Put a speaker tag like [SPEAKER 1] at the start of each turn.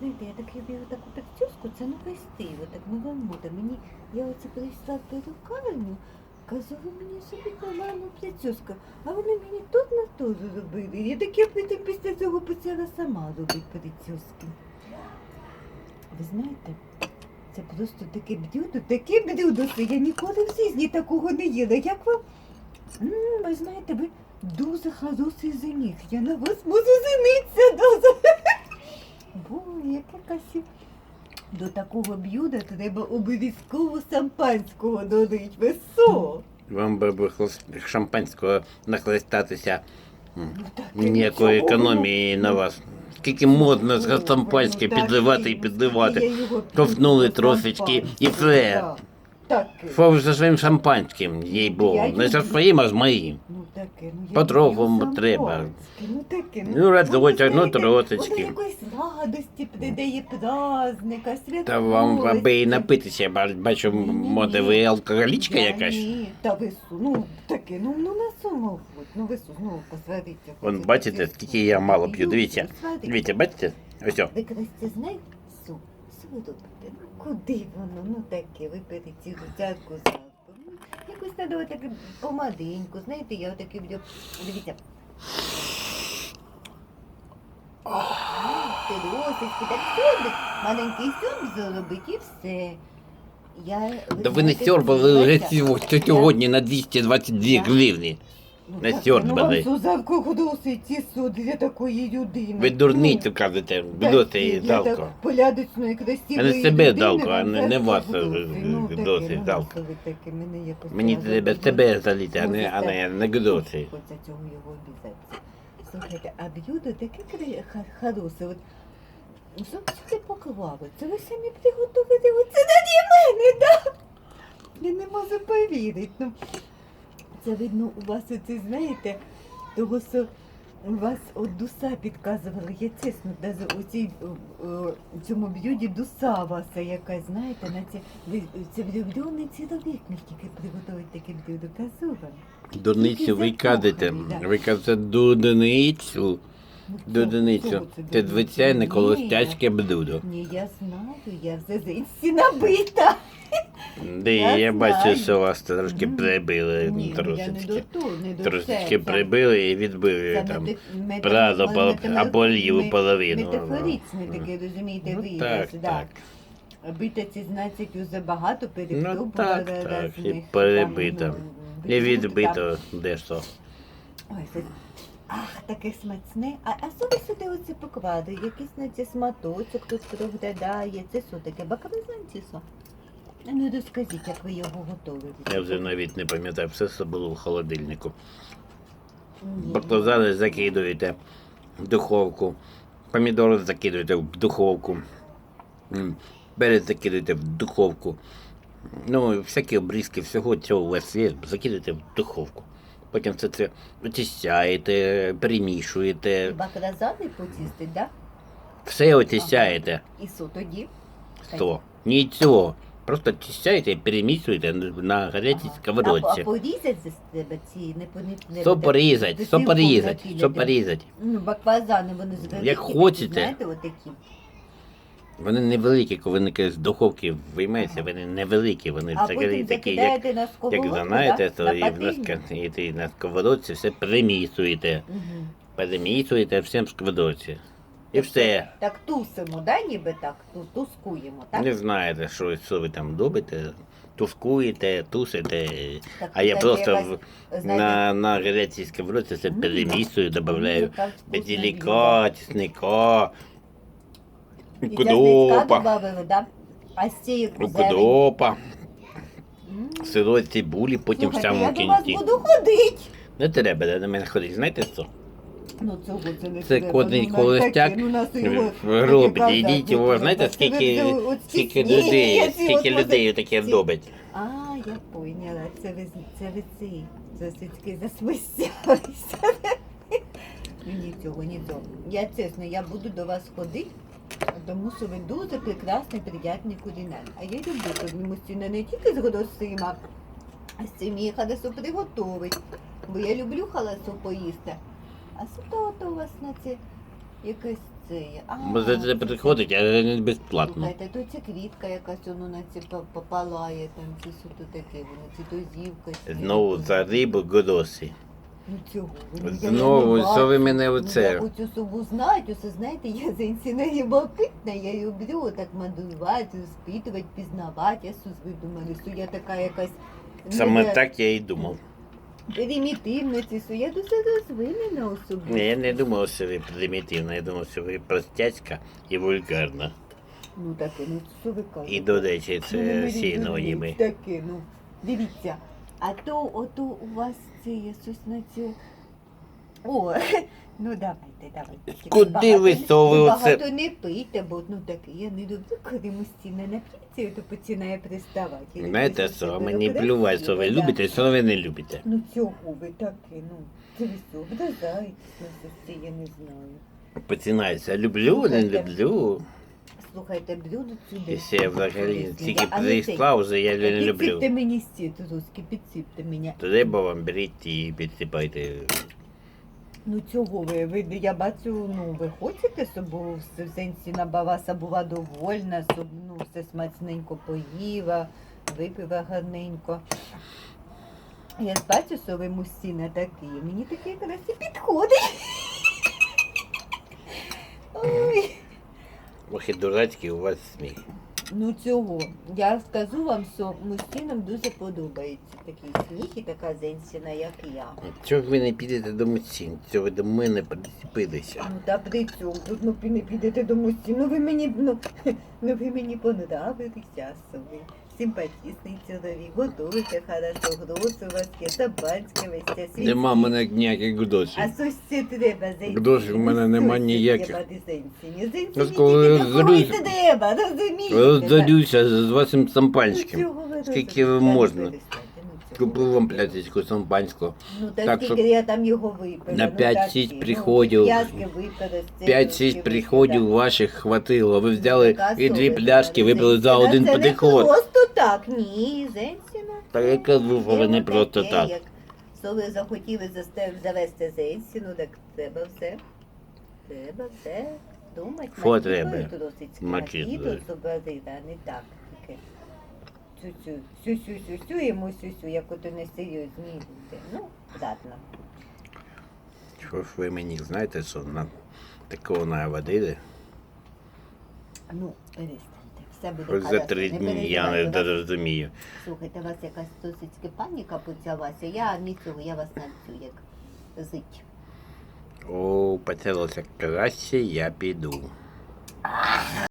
[SPEAKER 1] знаєте, я так люблю таку прическу, це новий стиль, так нова мода. Мені, я оце прийшла в перукарню, кажу, ви мені зробіть нормальну прическу, а вони мені тут на то зробили. Я так я потім після цього почала сама робити прически. Ви знаєте, це просто таке блюдо, таке блюдо, що я ніколи в житті такого не їла. Як вам? М, ви знаєте, ви дуже хороший жених. Я на вас можу жениться дуже. Боже, яке красиве. До такого блюда треба обов'язково шампанського додати. Ви що?
[SPEAKER 2] Вам би би хлос- шампанського нахлестатися. М,
[SPEAKER 1] Ну, так,
[SPEAKER 2] Ніякої
[SPEAKER 1] нічого.
[SPEAKER 2] економії на вас. Скільки модно
[SPEAKER 1] Ну,
[SPEAKER 2] з шампанське
[SPEAKER 1] ну, так,
[SPEAKER 2] підливати і
[SPEAKER 1] ну,
[SPEAKER 2] підливати.
[SPEAKER 1] я його
[SPEAKER 2] Ковтнули
[SPEAKER 1] п'ю,
[SPEAKER 2] трошечки, і
[SPEAKER 1] шампанського,
[SPEAKER 2] все.
[SPEAKER 1] Так, так.
[SPEAKER 2] Що ви за своїм шампанським, їй
[SPEAKER 1] Я
[SPEAKER 2] богу. Не за своїм, а з моїм.
[SPEAKER 1] Ну таке, ну люблю
[SPEAKER 2] треба.
[SPEAKER 1] Ну таке,
[SPEAKER 2] Ну, разочок, ну,
[SPEAKER 1] знаєте. Воно якоїсь радості придає праздника, святковості.
[SPEAKER 2] Та вам аби і напитися, ба- бачу,
[SPEAKER 1] Ні-ні-ні.
[SPEAKER 2] ви алкоголічка
[SPEAKER 1] Я
[SPEAKER 2] якась?
[SPEAKER 1] Ні, та ви су, ну таке, ну, ну на суму, ну ви су, знову посваріться.
[SPEAKER 2] Вон, бачите, скільки я мало п'ю,
[SPEAKER 1] Ну,
[SPEAKER 2] дивіться. Дивіться, бачите? Ось. о.
[SPEAKER 1] Ви краще знаєте, су, су робите, ну куди воно, ну таке, ви цілу чарку залпу. Треба таке помаленьку, знаєте, я отаке буду. дивіться. Пиросочки, так сьорбить, маленький сьорб зробить і все. Я,
[SPEAKER 2] Да ви не
[SPEAKER 1] знаєте,
[SPEAKER 2] сьорбали
[SPEAKER 1] знаєте,
[SPEAKER 2] сьогодні на 222
[SPEAKER 1] Я-
[SPEAKER 2] гривні.
[SPEAKER 1] Ну,
[SPEAKER 2] Не сьорбали.
[SPEAKER 1] Ну, вам Сузавко ходосить ці суд для такої людини.
[SPEAKER 2] Ви дурницю кажете, бідоти і жалко.
[SPEAKER 1] Полядочно і красивої
[SPEAKER 2] Мене себе
[SPEAKER 1] людини
[SPEAKER 2] жалко, а не- не вас,
[SPEAKER 1] гудосить?
[SPEAKER 2] е,
[SPEAKER 1] Ну, ну, мене якось
[SPEAKER 2] Мені
[SPEAKER 1] треба
[SPEAKER 2] тебе заліти, а не, а не, не гдоти.
[SPEAKER 1] Цього його обізатися. Слухайте, а блюдо таке хороше. От зовсім поклали. Це ви самі приготували. Оце наді мене, да? Я не можу повірити. Ну, це видно, у вас оце, знаєте, того, що у вас от дуса підказувала. Я чесно, навіть у цій о, цьому б'юді дуса у вас якась, знаєте, на ви, це влюблений чоловік міг тільки приготувати таке блюдо. Кажу.
[SPEAKER 2] Дурницю ви кажете, ви кажете дудницю.
[SPEAKER 1] Ну, це-
[SPEAKER 2] звичайне
[SPEAKER 1] Ні.
[SPEAKER 2] колостячке блюдо.
[SPEAKER 1] Ні, я знаю, я вже за інсі набита.
[SPEAKER 2] Де
[SPEAKER 1] Я
[SPEAKER 2] я бачу, що вас трошки прибили,
[SPEAKER 1] Ні, я не до
[SPEAKER 2] трошечки.
[SPEAKER 1] того, не до
[SPEAKER 2] Трошечки
[SPEAKER 1] це.
[SPEAKER 2] прибили і відбили
[SPEAKER 1] Це
[SPEAKER 2] там.
[SPEAKER 1] мете- мете-
[SPEAKER 2] Правда,
[SPEAKER 1] мете-
[SPEAKER 2] по-
[SPEAKER 1] мете-
[SPEAKER 2] або ліву
[SPEAKER 1] ме-
[SPEAKER 2] половину.
[SPEAKER 1] Метафоричний такий, розумієте,
[SPEAKER 2] Ну,
[SPEAKER 1] вираз,
[SPEAKER 2] так,
[SPEAKER 1] да.
[SPEAKER 2] так.
[SPEAKER 1] Бити ці, значить, уже багато перепробувала
[SPEAKER 2] Ну, так, так, і
[SPEAKER 1] там, ну,
[SPEAKER 2] І
[SPEAKER 1] відбито.
[SPEAKER 2] відбито дещо.
[SPEAKER 1] Ой, це... Ах, таке смачне. А, а що ви сюди оце поклади? Якийсь на це сматочок тут проглядає. Це що таке? Баклажан чи що? Ну розкажіть, як ви його готовили.
[SPEAKER 2] Я вже навіть не пам'ятаю, все що було в холодильнику.
[SPEAKER 1] Ні.
[SPEAKER 2] Баклажани закидуєте в духовку, помідори закидуєте в духовку, перець закидуєте в духовку. Ну, всякі обрізки, всього цього у вас є, закидуєте в духовку. Потім все це очищаєте, перемішуєте,
[SPEAKER 1] Баклажани почистить, да?
[SPEAKER 2] все очищаєте.
[SPEAKER 1] І що тоді?
[SPEAKER 2] Що? Нічого. Просто очищаєте і перемішуєте на гарячій
[SPEAKER 1] Ага.
[SPEAKER 2] сковородці.
[SPEAKER 1] А, а порізать за себе ці не не
[SPEAKER 2] Що
[SPEAKER 1] треба
[SPEAKER 2] порізати, що порізати, що порізати.
[SPEAKER 1] Ну, баклажани вони ж
[SPEAKER 2] Як хочете.
[SPEAKER 1] Знаєте, отакі.
[SPEAKER 2] Вони невеликі, коли вони з духовки виймаються, вони невеликі, вони
[SPEAKER 1] А
[SPEAKER 2] взагалі
[SPEAKER 1] потім
[SPEAKER 2] такі, як,
[SPEAKER 1] закидаєте на сковородку,
[SPEAKER 2] як знаєте,
[SPEAKER 1] да?
[SPEAKER 2] то і
[SPEAKER 1] на
[SPEAKER 2] в
[SPEAKER 1] пательню?
[SPEAKER 2] нас і ти на сковородці все перемісуєте.
[SPEAKER 1] Мгм.
[SPEAKER 2] Перемісуєте всім сковородці. І все.
[SPEAKER 1] Так тусимо, да, ніби так, ту- тускуємо, так?
[SPEAKER 2] Не знаєте, що, що ви там робите. Тускуєте, тусите.
[SPEAKER 1] Так,
[SPEAKER 2] А я
[SPEAKER 1] це
[SPEAKER 2] просто
[SPEAKER 1] якась,
[SPEAKER 2] в,
[SPEAKER 1] знаєте,
[SPEAKER 2] на, на гарячій сковородці все
[SPEAKER 1] Ну,
[SPEAKER 2] перемісую,
[SPEAKER 1] ну,
[SPEAKER 2] додаю
[SPEAKER 1] така вкусна
[SPEAKER 2] Укропа,
[SPEAKER 1] добавили, да? А з цієї зелені?
[SPEAKER 2] укропа,
[SPEAKER 1] М.
[SPEAKER 2] цибулі, потім в
[SPEAKER 1] Слухайте,
[SPEAKER 2] самому
[SPEAKER 1] я до вас
[SPEAKER 2] кінці.
[SPEAKER 1] буду ходити.
[SPEAKER 2] Не треба до мене ходити. Знаєте що?
[SPEAKER 1] Ну цього це не
[SPEAKER 2] Це
[SPEAKER 1] треба,
[SPEAKER 2] кодний
[SPEAKER 1] ну, ну, нас його
[SPEAKER 2] В робить, ідіть
[SPEAKER 1] казати
[SPEAKER 2] його, знаєте, скільки,
[SPEAKER 1] Це от
[SPEAKER 2] скільки
[SPEAKER 1] ці-
[SPEAKER 2] людей,
[SPEAKER 1] ці
[SPEAKER 2] скільки людей таке
[SPEAKER 1] ці-
[SPEAKER 2] робить.
[SPEAKER 1] А, я поняла, це ви, це ви ці засвідки засмущалися. Мені цього не до. Я чесно, я буду до вас ходити, тому ви дуже прекрасний, приятний кулінар. А я люблю, коли мужчина не тільки з грошима, а з цим її халасу приготовить. Бо я люблю халасу поїсти. А що то у вас на це якесь це. А,
[SPEAKER 2] Може це приходить, але не безплатно.
[SPEAKER 1] Слухайте, то це квітка якась воно на па- попалає, там це що таке, воно ці дозівка. чи
[SPEAKER 2] Знову за рибу годосі.
[SPEAKER 1] Ну цього. я- я
[SPEAKER 2] Знову,
[SPEAKER 1] не
[SPEAKER 2] що ви мене оце?
[SPEAKER 1] Я хочу собу знати, усе знаєте, я зайцина любопитна, я люблю так мандрувати, спитувати, пізнавати, а сус ви що я така якась
[SPEAKER 2] Саме
[SPEAKER 1] не-
[SPEAKER 2] так я і думав.
[SPEAKER 1] примітивна, ці що я дуже розвинена особа.
[SPEAKER 2] Ні, я не думав, що ви примітивна, я думав, що ви простяцька і вульгарна.
[SPEAKER 1] Ну таке, ну що ви кажете?
[SPEAKER 2] І до речі,
[SPEAKER 1] Ну,
[SPEAKER 2] це
[SPEAKER 1] беріть
[SPEAKER 2] синоніми.
[SPEAKER 1] Таке, ну, дивіться. А то, ото у вас це є це. О, ну давайте, давайте.
[SPEAKER 2] Куди
[SPEAKER 1] багато
[SPEAKER 2] ви
[SPEAKER 1] ну,
[SPEAKER 2] оце-
[SPEAKER 1] Багато не пийте, бо ну таке, я не люблю, коли мужчина нап'ється, то починає приставати.
[SPEAKER 2] Знаєте що, мені
[SPEAKER 1] було
[SPEAKER 2] що ви любите, що ви не любите.
[SPEAKER 1] Ну цього ви таке, ну, це ви що, ображаєтесь на це, я не знаю.
[SPEAKER 2] Починається, люблю, не люблю.
[SPEAKER 1] Слухайте, блюдо сюди.
[SPEAKER 2] Якщо я взагалі тільки вже я не люблю.
[SPEAKER 1] Підсипте мені стіт русський, підсипте мене.
[SPEAKER 2] Треба вам беріть і підсипайте.
[SPEAKER 1] Ну цього ви, ви я бачу, ну ви хочете, щоб в сенсі на баваса була довольна, щоб ну все смачненько поїла, випила гарненько. Я ж бачу, що ви мужчина такий, мені таке якраз і підходить. Ой.
[SPEAKER 2] Ох дурацькі у вас сміх.
[SPEAKER 1] Ну цього. Я скажу вам, що мужчинам дуже подобається такий сміх і така зенсіна, як я.
[SPEAKER 2] Чого ви не підете до мужчин? Чого ви до мене прицепилися?
[SPEAKER 1] Ну та при цьому тут ну ви не підете до мужчин. Ну ви мені ну, ну ви мені понравилися, ви симпатичний чоловік, готуєте хорошо, гроші у вас є, табанське весь час.
[SPEAKER 2] Нема в мене ніяких гудосів.
[SPEAKER 1] А що ще треба зайти?
[SPEAKER 2] Грошей в мене нема ніяких. Ну, коли зрозумів-
[SPEAKER 1] треба, розумієте?
[SPEAKER 2] Роздалюся з вашим.
[SPEAKER 1] Ну, ви
[SPEAKER 2] Скільки
[SPEAKER 1] розумієте?
[SPEAKER 2] ви можна?
[SPEAKER 1] Ну,
[SPEAKER 2] Купив вам
[SPEAKER 1] робите?
[SPEAKER 2] плясочку шампанського.
[SPEAKER 1] Ну та
[SPEAKER 2] Так,
[SPEAKER 1] скільки я там його випила.
[SPEAKER 2] на
[SPEAKER 1] ну,
[SPEAKER 2] 5-6
[SPEAKER 1] так,
[SPEAKER 2] приходів,
[SPEAKER 1] Ну, п'ятки випила, з
[SPEAKER 2] 5-6 приходів ваших хватило. Ви взяли і дві пляшки, випили за один
[SPEAKER 1] просто так, ні, Зенсіна.
[SPEAKER 2] Та я кажу, що ви не просто
[SPEAKER 1] таке,
[SPEAKER 2] так.
[SPEAKER 1] Як що ви захотіли завести Зенсіну, так треба все. Треба все думати.
[SPEAKER 2] Що
[SPEAKER 1] Макітою
[SPEAKER 2] треба?
[SPEAKER 1] Досить
[SPEAKER 2] Макітою.
[SPEAKER 1] зобразити, а не так. Таке. Сю-сю, сю-сю-сю-сю, йому сю-сю, як ото несерйозні люди. Ну, ладно.
[SPEAKER 2] Що ж ви мені знаєте, що на такого наводили?
[SPEAKER 1] Ну, перестаньте. Все буде
[SPEAKER 2] Хоч за три дні я не розумію.
[SPEAKER 1] Слухайте, у вас якась досить паніка почалася. Я нічого, я вас навчу, як зить.
[SPEAKER 2] О, почалося краще, я піду.